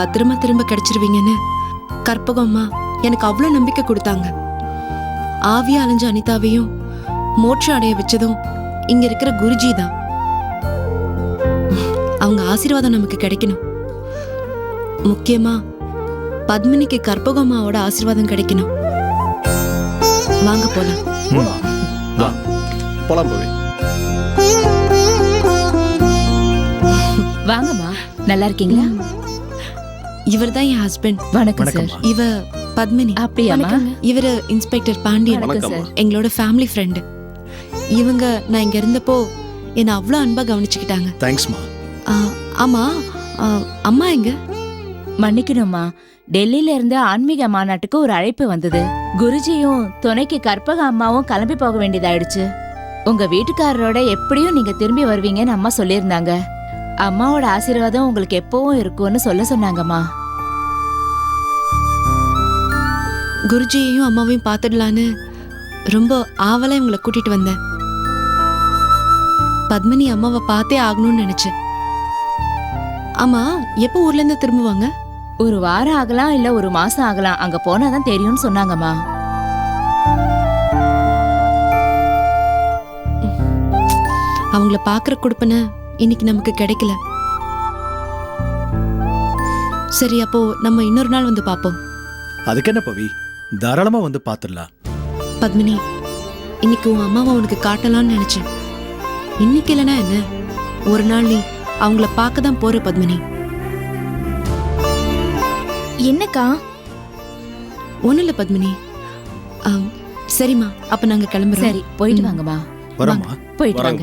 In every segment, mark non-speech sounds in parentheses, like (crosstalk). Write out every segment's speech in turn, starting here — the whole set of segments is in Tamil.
பத்திரமா திரும்ப கிடைச்சிருவீங்கன்னு கற்பகம் அம்மா எனக்கு அவ்வளவு நம்பிக்கை கொடுத்தாங்க. ஆவியா அலைஞ்ச அனிதாவையும் மோட்சம் அடைய வச்சதும் இங்க இருக்கிற குருஜி தான் அவங்க ஆசீர்வாதம் நமக்கு கிடைக்கணும். முக்கியமா பத்மினிக்கு கற்பகம் அம்மாவோட ஆசீர்வாதம் கிடைக்கணும். வாங்க போலாம். போலாம் பவி. வாங்கம்மா. நல்லா இருக்கீங்களா? இவர் தான் என் ஹஸ்பண்ட் வணக்கம் சார் இவ பத்மினி. அப்படியாம்மா? இவரு இன்ஸ்பெக்டர் பாண்டியன். சார் எங்களோட ஃபேமிலி ஃப்ரெண்டு இவங்க நான் இங்க இருந்தப்போ என்னை அவ்வளோ அன்பா கவனிச்சுக்கிட்டாங்க. தேங்க்ஸ்மா ஆ, ஆமா. ஆ, அம்மா எங்க? மன்னிக்கணும்மா. டெல்லியில இருந்து ஆன்மீக மாநாட்டுக்கு ஒரு அழைப்பு வந்தது. குருஜியும் துணைக்கு கற்பக அம்மாவும் கிளம்பி போக வேண்டியதாயிடுச்சு. உங்க வீட்டுக்காரரோட எப்படியும் நீங்க திரும்பி வருவீங்கன்னு அம்மா சொல்லியிருந்தாங்க. அம்மாவோட ஆசீர்வாதம் உங்களுக்கு எப்பவும் இருக்கும்னு சொல்ல சொன்னாங்கம்மா. குருஜியையும் அம்மாவையும் பார்த்துடலான்னு ரொம்ப ஆவலா இவங்களை கூட்டிட்டு வந்தேன். பத்மினி அம்மாவை பார்த்தே ஆகணும்னு நினைச்சேன். ஆமா எப்போ ஊர்ல இருந்து திரும்புவாங்க? ஒரு வாரம் ஆகலாம் இல்ல ஒரு மாசம் ஆகலாம். அங்க போனாதான் தெரியும்னு சொன்னாங்கம்மா. அவங்கள பார்க்குற கொடுப்பன இன்னைக்கு நமக்கு கிடைக்கல. சரி அப்போ நம்ம இன்னொரு நாள் வந்து பார்ப்போம். அதுக்கு என்ன பவி? தாராளமா வந்து பாத்துடலாம். பத்மினி இன்னைக்கு உன் அம்மாவை உனக்கு காட்டலாம்னு நினைச்சேன். இன்னைக்கு இல்லைன்னா என்ன? ஒரு நாள் நீ அவங்கள பார்க்க தான் போற பத்மினி. என்னக்கா? ஒன்றும் இல்லை பத்மினி. ஆம், சரிம்மா அப்ப நாங்க கிளம்புறோம். சரி போயிட்டு. வாங்கம்மா. போயிட்டு. வாங்க.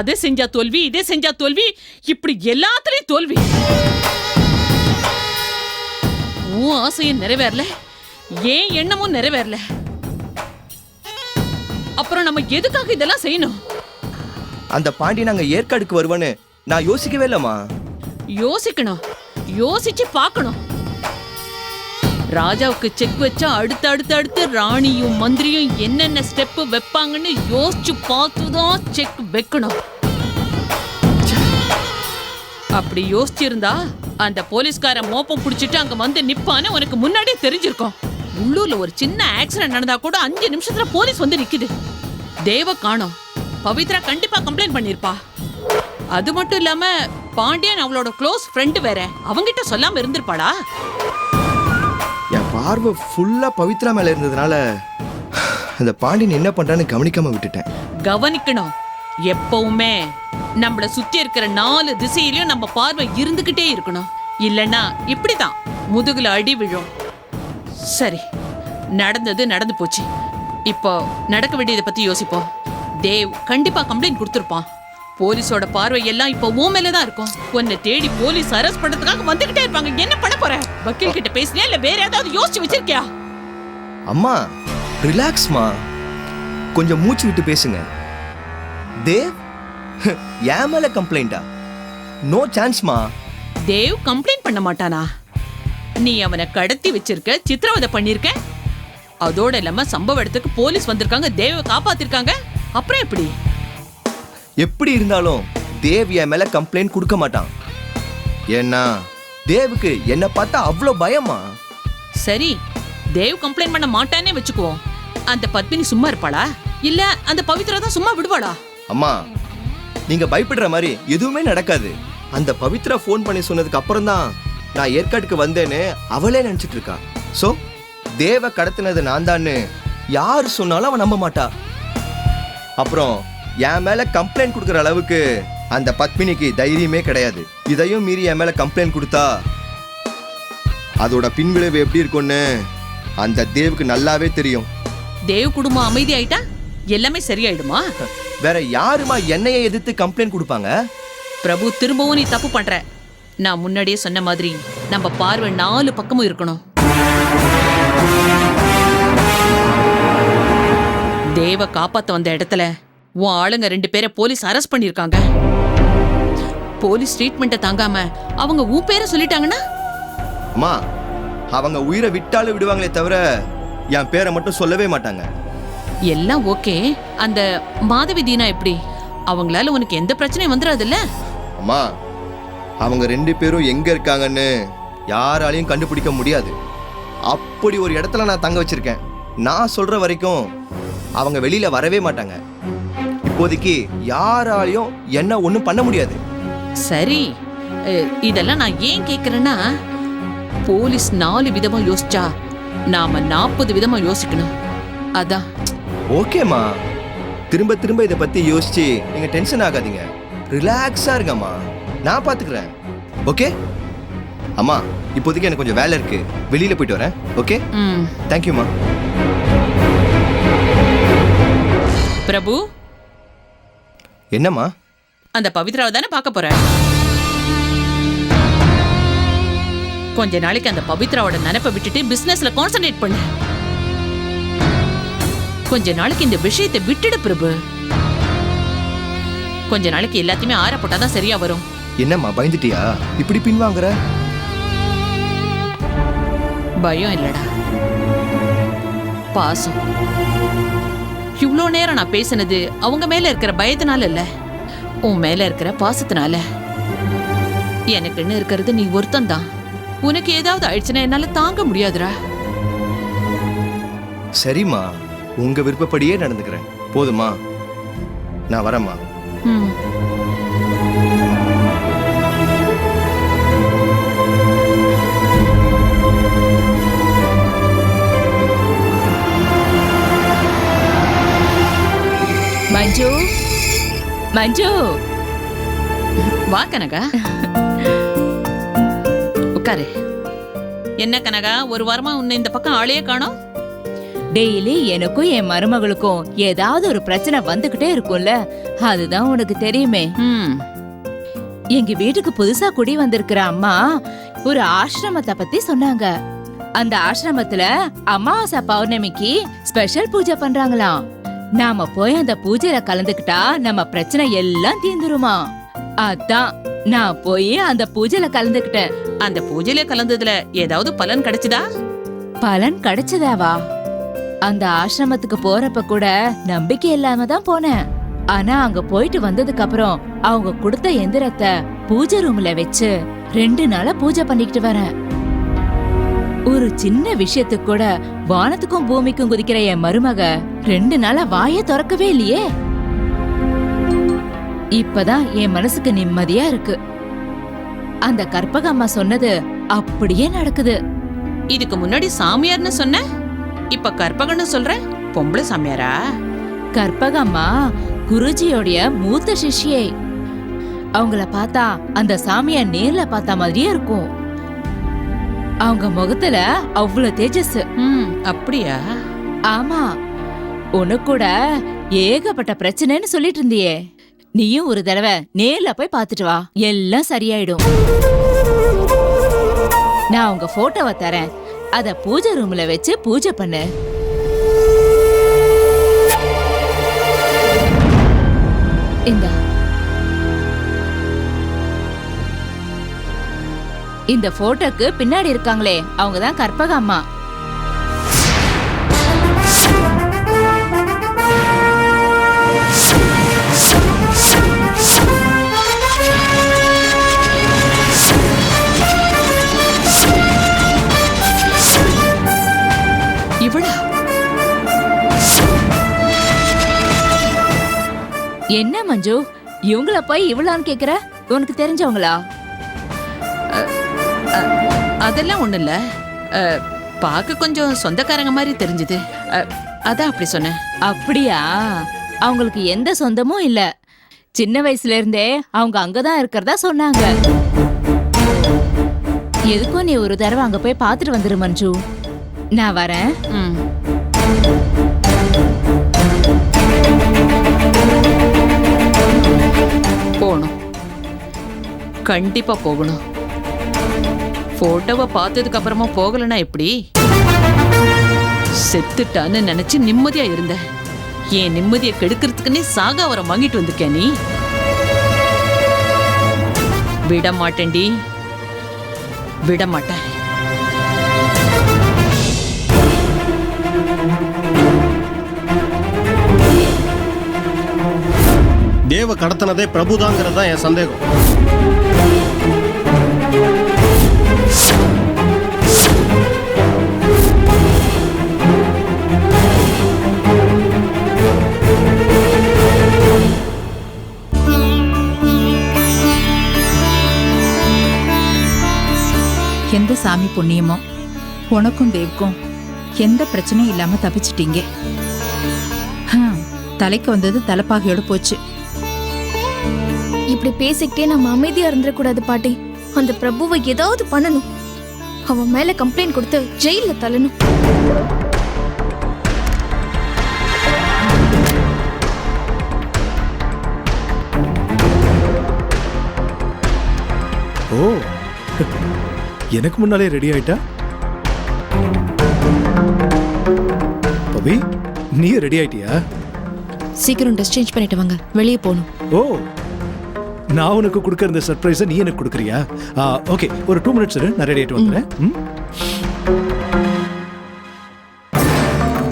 அது செஞ்சா தோல்வி இதே செஞ்சா தோல்வி இப்படி எல்லாத்துலயும் தோல்வி. உன் ஆசையும் நிறைவேறல ஏன் எண்ணமும் நிறைவேறல. அப்புறம் நம்ம எதுக்காக இதெல்லாம் செய்யணும்? அந்த பாண்டி நாங்க ஏற்காடுக்கு வருவோன்னு நான் யோசிக்கவே இல்லம்மா. யோசிக்கணும். யோசிச்சு பார்க்கணும். ராஜாவுக்கு செக் வச்சா அடுத்து அடுத்து அடுத்து ராணியும் மந்திரியும் என்னென்ன ஸ்டெப் வைப்பாங்கன்னு யோசிச்சு பார்த்து தான் செக் வைக்கணும். அப்படி யோசிச்சிருந்தா அந்த போலீஸ்கார மோப்பம் பிடிச்சிட்டு அங்க வந்து நிப்பான்னு உனக்கு முன்னாடியே தெரிஞ்சிருக்கும். உள்ளூர்ல ஒரு சின்ன ஆக்சிடென்ட் நடந்தா கூட அஞ்சு நிமிஷத்துல போலீஸ் வந்து நிக்குது. தேவ காணோம். பவித்ரா கண்டிப்பா கம்ப்ளைண்ட் பண்ணிருப்பா. அது மட்டும் இல்லாம பாண்டியன் அவளோட க்ளோஸ் ஃப்ரெண்டு வேற. அவங்கிட்ட சொல்லாம இருந்திருப்பாளா? பார்வை ஃபுல்லா பவித்ரா மேல இருந்ததுனால அந்த பாண்டியன் என்ன பண்றான்னு கவனிக்காம விட்டுட்டேன். கவனிக்கணும். எப்பவுமே நம்மள சுத்தி இருக்கிற நாலு திசையிலயும் நம்ம பார்வை இருந்துகிட்டே இருக்கணும். இல்லனா இப்படிதான் முதுகுல அடி விழும். சரி நடந்தது நடந்து போச்சு. இப்போ நடக்க வேண்டியதை பத்தி யோசிப்போம். தேவ் கண்டிப்பா கம்ப்ளைண்ட் கொடுத்துருப்பான். போலீஸோட பார்வை எல்லாம் இப்போ உன் மேல தான் இருக்கும். உன்னை தேடி போலீஸ் அரெஸ்ட் பண்றதுக்காக வந்துகிட்டே இருப்பாங்க. என்ன பண்ண போற? வக்கீல் கிட்ட பேசினியா இல்ல வேற ஏதாவது யோசிச்சு வச்சிருக்கியா? அம்மா ரிலாக்ஸ்மா கொஞ்சம் மூச்சு விட்டு பேசுங்க. தேவ் (laughs) என் மேல கம்ப்ளைண்டா நோ சான்ஸ்மா தேவ் கம்ப்ளைண்ட் பண்ண மாட்டானா? நீ அவனை கடத்தி வச்சிருக்க சித்திரவதை பண்ணிருக்க? அதோட இல்லாம சம்பவ இடத்துக்கு போலீஸ் வந்திருக்காங்க தேவ காப்பாத்திருக்காங்க. அப்புறம் எப்படி? எப்படி இருந்தாலும் தேவ் என் மேல கம்ப்ளைண்ட் கொடுக்க மாட்டான். ஏன்னா தேவுக்கு என்ன பார்த்தா அவ்வளோ பயமா? சரி தேவ் கம்ப்ளைண்ட் பண்ண மாட்டானே வச்சுக்குவோம். அந்த பத்மினி சும்மா இருப்பாளா? இல்ல அந்த பவித்ரா தான் சும்மா விடுவாளா? அம்மா நீங்க பயப்படுற மாதிரி எதுவுமே நடக்காது. அந்த பவித்ரா ஃபோன் பண்ணி சொன்னதுக்கு அப்புறம் தான் நான் ஏற்காட்டுக்கு வந்தேன்னு அவளே நினைச்சிட்டு இருக்கா. ஸோ தேவ கடத்தினது நான் தான்னு யார் சொன்னாலும் அவன் நம்ப மாட்டா. அப்புறம் என் மேல கம்ப்ளைண்ட் கொடுக்குற அளவுக்கு அந்த பத்மினிக்கு தைரியமே கிடையாது. இதையும் மீறி என் மேல கம்ப்ளைண்ட் கொடுத்தா அதோட பின்விளைவு எப்படி இருக்கும்னு அந்த தேவுக்கு நல்லாவே தெரியும். தேவ் குடும்பம் அமைதி ஆயிட்டா? எல்லாமே சரியாயிடுமா? வேற யாருமா என்னைய எதிர்த்து கம்ப்ளைண்ட் கொடுப்பாங்க? பிரபு திரும்பவும் நீ தப்பு பண்ற. நான் முன்னாடியே சொன்ன மாதிரி நம்ம பார்வை நாலு பக்கமும் இருக்கணும். தேவ காப்பாத்த வந்த இடத்துல உன் ஆளுங்க ரெண்டு பேரை போலீஸ் அரெஸ்ட் பண்ணிருக்காங்க போலீஸ் ட்ரீட்மெண்ட்டை தாங்காம அவங்க உன் பேரை சொல்லிட்டாங்கன்னா? அம்மா அவங்க உயிரை விட்டாலும் விடுவாங்களே தவிர என் பேரை மட்டும் சொல்லவே மாட்டாங்க. எல்லாம் ஓகே. அந்த மாதவி தீனா எப்படி? அவங்களால உனக்கு எந்த பிரச்சனையும் வந்துடாதுல்ல அம்மா அவங்க ரெண்டு பேரும் எங்க இருக்காங்கன்னு யாராலையும் கண்டுபிடிக்க முடியாது. அப்படி ஒரு இடத்துல நான் தங்க வச்சிருக்கேன். நான் சொல்ற வரைக்கும் அவங்க வெளியில வரவே மாட்டாங்க. இப்போதைக்கு யாராலையும் என்ன ஒன்றும் பண்ண முடியாது. சரி. இதெல்லாம் நான் ஏன் கேக்குறேன்னா போலீஸ் நாலு விதமா யோசிச்சா நாம நாற்பது விதமா யோசிக்கணும். அதான். ஓகேம்மா. திரும்ப திரும்ப இதை பத்தி யோசிச்சு நீங்க டென்ஷன் ஆகாதீங்க. ரிலாக்ஸா இருங்கம்மா. நான் பாத்துக்கிறேன். ஓகே? அம்மா இப்போதைக்கு எனக்கு கொஞ்சம் வேலை இருக்கு. வெளியில போயிட்டு வரேன். ஓகே? ம். தேங்க்யூம்மா பிரபு. என்னம்மா? அந்த பவித்ராவை தானே பார்க்க போற? கொஞ்ச நாளைக்கு அந்த பவித்ராவோட நினைப்பை விட்டுட்டு பிசினஸ்ல கான்சென்ட்ரேட் பண்ணு. கொஞ்ச நாளைக்கு இந்த விஷயத்தை விட்டுடு பிரபு. கொஞ்ச நாளைக்கு எல்லாத்தையுமே ஆற போட்டாதான் சரியா வரும். என்னம்மா பயந்துட்டியா? இப்படி பின்வாங்குற பயம் இல்லடா. பாசம். இவ்வளோ நேரம் நான் பேசினது அவங்க மேல இருக்கிற பயத்தினால இல்ல உன் மேல இருக்கிற பாசத்தினால. எனக்குன்னு இருக்கிறது நீ ஒருத்தன் தான் உனக்கு ஏதாவது ஆயிடுச்சுன்னா என்னால தாங்க முடியாதுடா. சரிம்மா உங்க விருப்பப்படியே நடந்துக்கிறேன். போதுமா? நான் வரேம்மா. ம். மஞ்சு. மஞ்சு. வா கனகா. உட்காரு. என்ன கனகா? ஒரு வாரமா உன்னை இந்த பக்கம் ஆளையே காணோம். டெய்லி எனக்கும் என் மருமகளுக்கும் ஏதாவது ஒரு பிரச்சனை வந்துகிட்டே இருக்கும்ல. அதுதான் உனக்கு தெரியுமே. ம். எங்க வீட்டுக்கு புதுசா குடி வந்திருக்கிற அம்மா ஒரு ஆசிரமத்தை பத்தி சொன்னாங்க. அந்த ஆசிரமத்துல அமாவாசை பௌர்ணமிக்கு ஸ்பெஷல் பூஜை பண்றாங்களாம். நாம போய் அந்த பூஜையில கலந்துக்கிட்டா நம்ம பிரச்சனை எல்லாம் தீந்துருமா அதான் நான் போய் அந்த பூஜையில கலந்துக்கிட்டேன். அந்த பூஜையில கலந்ததுல ஏதாவது பலன் கிடைச்சதா? பலன் கிடைச்சதாவா? அந்த ஆசிரமத்துக்கு போறப்ப கூட நம்பிக்கை இல்லாம தான் போனேன். ஆனா அங்க போயிட்டு வந்ததுக்கு அப்புறம் அவங்க கொடுத்த எந்திரத்தை பூஜை ரூம்ல வச்சு ரெண்டு நாளா பூஜை பண்ணிக்கிட்டு வரேன். ஒரு சின்ன விஷயத்துக்கு கூட வானத்துக்கும் பூமிக்கும் குதிக்கிற என் மருமக ரெண்டு நாளா வாயே திறக்கவே இல்லையே. இப்பதான் என் மனசுக்கு நிம்மதியா இருக்கு. அந்த கற்பக அம்மா சொன்னது அப்படியே நடக்குது. இதுக்கு முன்னாடி சாமியார்னு சொன்ன? இப்ப கற்பகன்னு சொல்ற? பொம்பளை சாமியாரா? கற்பக அம்மா குருஜியோடைய மூத்த சிஷ்யை. அவங்கள பார்த்தா அந்த சாமிய நேர்ல பார்த்த மாதிரியே இருக்கும். அவங்க முகத்துல அவ்வளவு தேஜஸ் அப்படியா? ஆமா. உனக்கு கூட ஏகப்பட்ட பிரச்சனைன்னு சொல்லிட்டு இருந்தியே நீயும் ஒரு தடவை நேர்ல போய் பார்த்துட்டு வா. எல்லாம் சரியாயிடும். நான் உங்க போட்டோவை தரேன். அத பூஜை ரூம்ல வச்சு பூஜை பண்ணு. இந்த. இந்த போட்டோக்கு பின்னாடி இருக்காங்களே அவங்க தான் கற்பக அம்மா. இவளா? என்ன மஞ்சு? இவங்கள போய் இவ்வளான்னு கேக்குற? உனக்கு தெரிஞ்சவங்களா? அதெல்லாம் ஒண்ணு இல்ல. பார்க்க கொஞ்சம் சொந்தக்காரங்க மாதிரி தெரிஞ்சது. அதான் அப்படி சொன்னேன். அப்படியா? அவங்களுக்கு எந்த சொந்தமும் இல்ல. சின்ன வயசுல இருந்தே அவங்க அங்கதான் இருக்கிறதா சொன்னாங்க. எதுக்கும் நீ ஒரு தடவை அங்க போய் பாத்துட்டு வந்துரு மஞ்சு. நான் வரேன். போகணும். கண்டிப்பா போகணும். போட்டோவை பார்த்ததுக்கு அப்புறமா போகலனா எப்படி? செத்துட்டான்னு நினைச்சு நிம்மதியா இருந்த என் நிம்மதியை கெடுக்கிறதுக்குன்னே சாக அவரை வாங்கிட்டு வந்திருக்கேன் நீ? விட மாட்டேன்டி விட மாட்டேன் தேவ கடத்தினதே பிரபுதாங்கிறது தான் என் சந்தேகம். எந்த சாமி புண்ணியமோ? உனக்கும் தேவ்க்கும் எந்த பிரச்சனையும் இல்லாம தப்பிச்சிட்டீங்க. தலைக்கு வந்தது தலைப்பாகையோட போச்சு. இப்படி பேசிக்கிட்டே நம்ம அமைதியா இருந்துடக்கூடாது பாட்டி. அந்த பிரபுவை ஏதாவது பண்ணணும். அவன் மேல கம்ப்ளைண்ட் கொடுத்து ஜெயில தள்ளணும். எனக்கு முன்னாலே ரெடி ஆயிட்டா? பவி நீ ரெடி ஆயிட்டியா? சீக்கிரம் ட்ரெஸ் சேஞ்ச் பண்ணிட்டு வாங்க. வெளியே போகணும். ஓ நான் உனக்கு கொடுக்குற இந்த சர்ப்ரைஸை நீ எனக்கு கொடுக்குறியா? ஓகே ஒரு டூ மினிட்ஸ் இரு நான் ரெடி ஆயிட்டு வந்துடுறேன். ம்?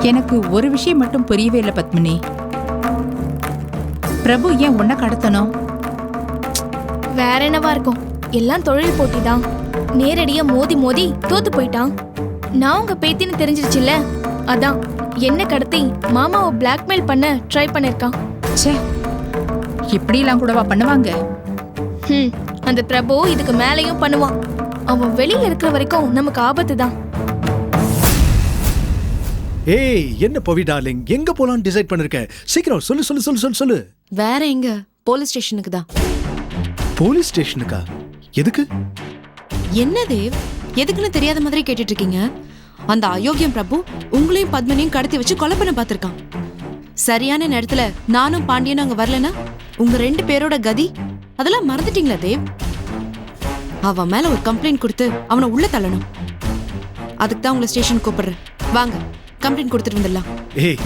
எனக்கு ஒரு விஷயம் மட்டும் புரியவே இல்லை பத்மினி. பிரபு ஏன் உன்னை கடத்தணும்? வேற என்னவா இருக்கும்? எல்லாம் தொழில் போட்டி தான் நேரடியா மோதி மோதி தோத்து போயிட்டான். நான் உங்க பேத்தின்னு தெரிஞ்சிருச்சுல்ல? அதான் என்ன கடத்தி மாமாவை பிளாக்மெயில் பண்ண ட்ரை பண்ணிருக்கான். ச்சே இப்படிலாம் கூடவா பண்ணுவாங்க? ஹம், அந்த பிரபு இதுக்கு மேலேயும் பண்ணுவான். அவன் வெளியில இருக்கிற வரைக்கும் நமக்கு ஆபத்து தான். ஏய் என்ன பவி டார்லிங்? எங்க போலாம்னு டிசைட் பண்ணிருக்க? சீக்கிரம் சொல்லு சொல்லு சொல்லு சொல்லு சொல்லு. வேற எங்க? போலீஸ் ஸ்டேஷனுக்கு தான். போலீஸ் ஸ்டேஷனுக்கா? எதுக்கு? என்ன தேவ்? எதுக்குன்னு தெரியாத மாதிரி கேட்டுட்டு இருக்கீங்க அந்த அயோக்கியம் பிரபு உங்களையும் பத்மனையும் கடத்தி வச்சு கொலை பண்ண பார்த்துருக்கான். சரியான நேரத்துல நானும் பாண்டியனும் அங்க வரலனா உங்க ரெண்டு பேரோட கதி? அதெல்லாம் மறந்துட்டீங்களா தேவ்? அவன் மேல ஒரு கம்ப்ளைண்ட் கொடுத்து அவனை உள்ள தள்ளணும். அதுக்கு தான் உங்களை ஸ்டேஷன் கூப்பிடுறேன். வாங்க கம்ப்ளைண்ட் கொடுத்துட்டு வந்துடலாம். ஏய்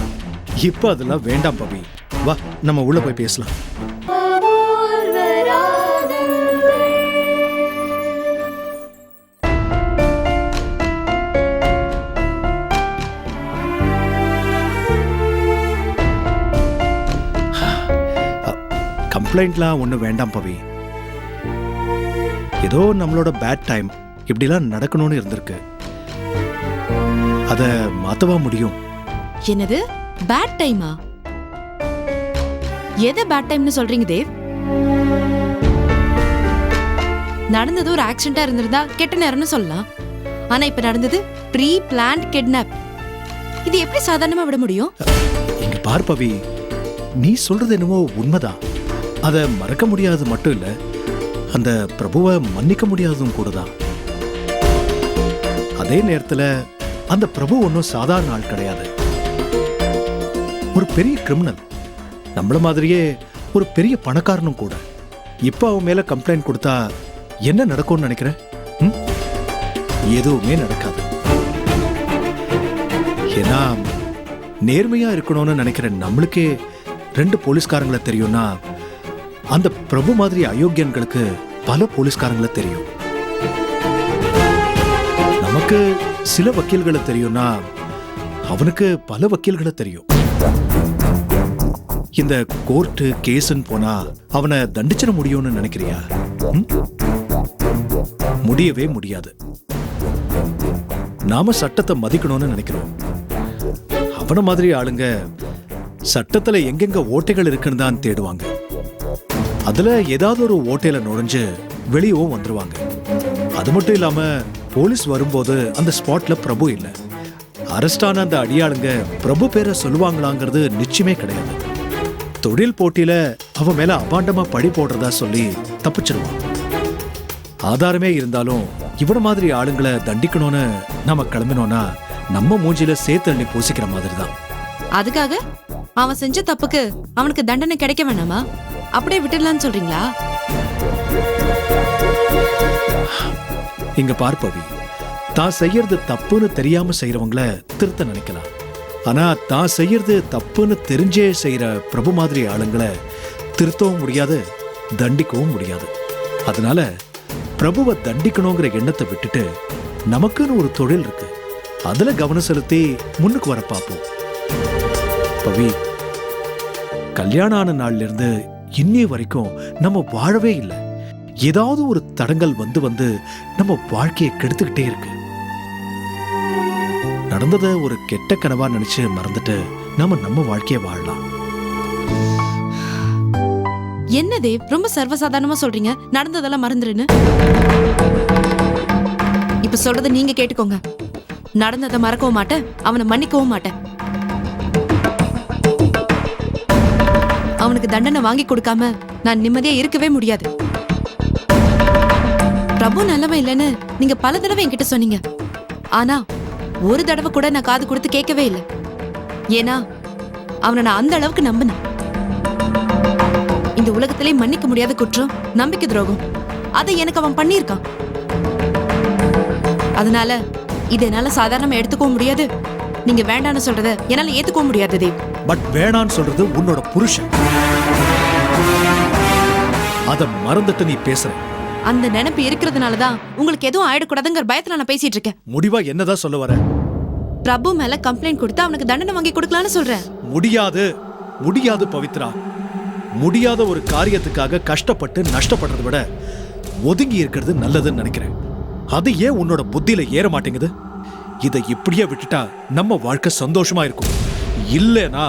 இப்போ அதெல்லாம் வேண்டாம் பவி. வா நம்ம உள்ள போய் பேசலாம். கம்ப்ளைண்ட்லாம் ஒன்றும் வேண்டாம் பவி. ஏதோ நம்மளோட பேட் டைம் இப்படிலாம் நடக்கணும்னு இருந்திருக்கு. அதை மாத்தவா முடியும்? என்னது? பேட் டைமா எதை பேட் டைம்னு சொல்றீங்க தேவ்? நடந்தது ஒரு ஆக்சிடென்டா இருந்திருந்தா கெட்ட நேரம்னு சொல்லலாம். ஆனா இப்ப நடந்தது ப்ரீ பிளான்ட் கிட்னாப் இது எப்படி சாதாரணமா விட முடியும்? இங்க பார் பவி. நீ சொல்றது என்னவோ உண்மைதான். அதை மறக்க முடியாது மட்டும் இல்ல அந்த பிரபுவை மன்னிக்க முடியாததும் கூட தான். அதே நேரத்துல அந்த பிரபு ஒன்றும் சாதாரண ஆள் கிடையாது. ஒரு பெரிய கிரிமினல் நம்மள மாதிரியே ஒரு பெரிய பணக்காரனும் கூட. இப்போ அவன் மேல கம்ப்ளைண்ட் கொடுத்தா என்ன நடக்கும்னு நினைக்கிறேன்? எதுவுமே நடக்காது. ஏன்னா நேர்மையா இருக்கணும்னு நினைக்கிற நம்மளுக்கே ரெண்டு போலீஸ்காரங்களை தெரியும்னா அந்த பிரபு மாதிரி அயோக்கியன்களுக்கு பல போலீஸ்காரங்களை தெரியும். நமக்கு சில வக்கீல்களை தெரியும்னா அவனுக்கு பல வக்கீல்களை தெரியும். இந்த கோர்ட்டு கேஸ்ன்னு போனா அவனை தண்டிச்சிட முடியும்னு நினைக்கிறியா? முடியவே முடியாது. நாம சட்டத்தை மதிக்கணும்னு நினைக்கிறோம். அவனை மாதிரி ஆளுங்க சட்டத்துல எங்கெங்க ஓட்டைகள் இருக்குன்னு தான் தேடுவாங்க. அதுல ஏதாவது ஒரு ஓட்டையில நுழைஞ்சு வெளியவும் வந்துருவாங்க. அது மட்டும் இல்லாம போலீஸ் வரும்போது அந்த ஸ்பாட்ல பிரபு இல்லை. அரஸ்டான அந்த அடியாளுங்க பிரபு பேரை சொல்லுவாங்களாங்கிறது நிச்சயமே கிடையாது. தொழில் போட்டியில அவன் மேல அபாண்டமா பழி போடுறதா சொல்லி தப்பிச்சிருவான். ஆதாரமே இருந்தாலும் இவன மாதிரி ஆளுங்களை தண்டிக்கணும்னு நாம கிளம்பினோம்னா நம்ம மூஞ்சில சேர்த்து அள்ளி பூசிக்கிற மாதிரி தான் அதுக்காக அவன் செஞ்ச தப்புக்கு அவனுக்கு தண்டனை கிடைக்க வேணாமா? அப்படியே விட்டுடலாம்னு சொல்றீங்களா? இங்க பார்ப்பவி தான் செய்யறது தப்புன்னு தெரியாம செய்யறவங்கள திருத்த நினைக்கலாம். ஆனா தான் செய்யறது தப்புன்னு தெரிஞ்சே செய்யற பிரபு மாதிரி ஆளுங்களை திருத்தவும் முடியாது தண்டிக்கவும் முடியாது. அதனால பிரபுவை தண்டிக்கணுங்கிற எண்ணத்தை விட்டுட்டு நமக்குன்னு ஒரு தொழில் இருக்கு. அதுல கவனம் செலுத்தி முன்னுக்கு வர பார்ப்போம். பவி கல்யாணம் ஆன நாள்ல இருந்து இன்னி வரைக்கும் நம்ம வாழவே இல்லை. ஏதாவது ஒரு தடங்கல் வந்து வந்து நம்ம வாழ்க்கையை கெடுத்துக்கிட்டே இருக்கு. நடந்ததை ஒரு கெட்ட கனவா நினைச்சு மறந்துட்டு நாம நம்ம வாழ்க்கையை வாழலாம். என்ன தேவ் ரொம்ப சர்வசாதாரணமா சொல்றீங்க. நடந்ததெல்லாம் மறந்துருன்னு. இப்ப சொல்றத நீங்க கேட்டுக்கோங்க. நடந்ததை மறக்கவும் மாட்டேன். அவனை மன்னிக்கவும் மாட்டேன். அவனுக்கு தண்டனை வாங்கி கொடுக்காம நான் நிம்மதியா இருக்கவே முடியாது. பிரபு நல்லவன் இல்லைன்னு நீங்க பல தடவை என்கிட்ட சொன்னீங்க. ஆனா ஒரு தடவை கூட நான் காது கொடுத்து கேட்கவே இல்லை. ஏன்னா அவனை நான் அந்த அளவுக்கு நம்பினேன். இந்த உலகத்திலே மன்னிக்க முடியாத குற்றம் நம்பிக்கை துரோகம் அதை எனக்கு அவன் பண்ணியிருக்கான். அதனால இதை என்னால சாதாரணமா எடுத்துக்கவும் முடியாது. நீங்க வேண்டாம்னு சொல்றத என்னால ஏத்துக்கவும் முடியாது தேவ். பட் வேணான்னு சொல்றது உன்னோட புருஷன். அத மறந்துட்டு நீ பேசுற. அந்த நினைப்பு இருக்கிறதுனால தான் உங்களுக்கு எதுவும் ஆயிடக்கூடாதுங்கிற பயத்துல நான் பேசிட்டு இருக்கேன். முடிவா என்னதான் சொல்ல வர? பிரபு மேல கம்ப்ளைண்ட் கொடுத்து அவனுக்கு தண்டனை வாங்கி கொடுக்கலாம்னு சொல்றேன். முடியாது. முடியாது பவித்ரா. முடியாத ஒரு காரியத்துக்காக கஷ்டப்பட்டு நஷ்டப்படுறதை விட ஒதுங்கி இருக்கிறது நல்லதுன்னு நினைக்கிறேன். அது ஏன் உன்னோட புத்தியில ஏற மாட்டேங்குது? இதை இப்படியே விட்டுட்டா நம்ம வாழ்க்கை சந்தோஷமா இருக்கும். இல்லைனா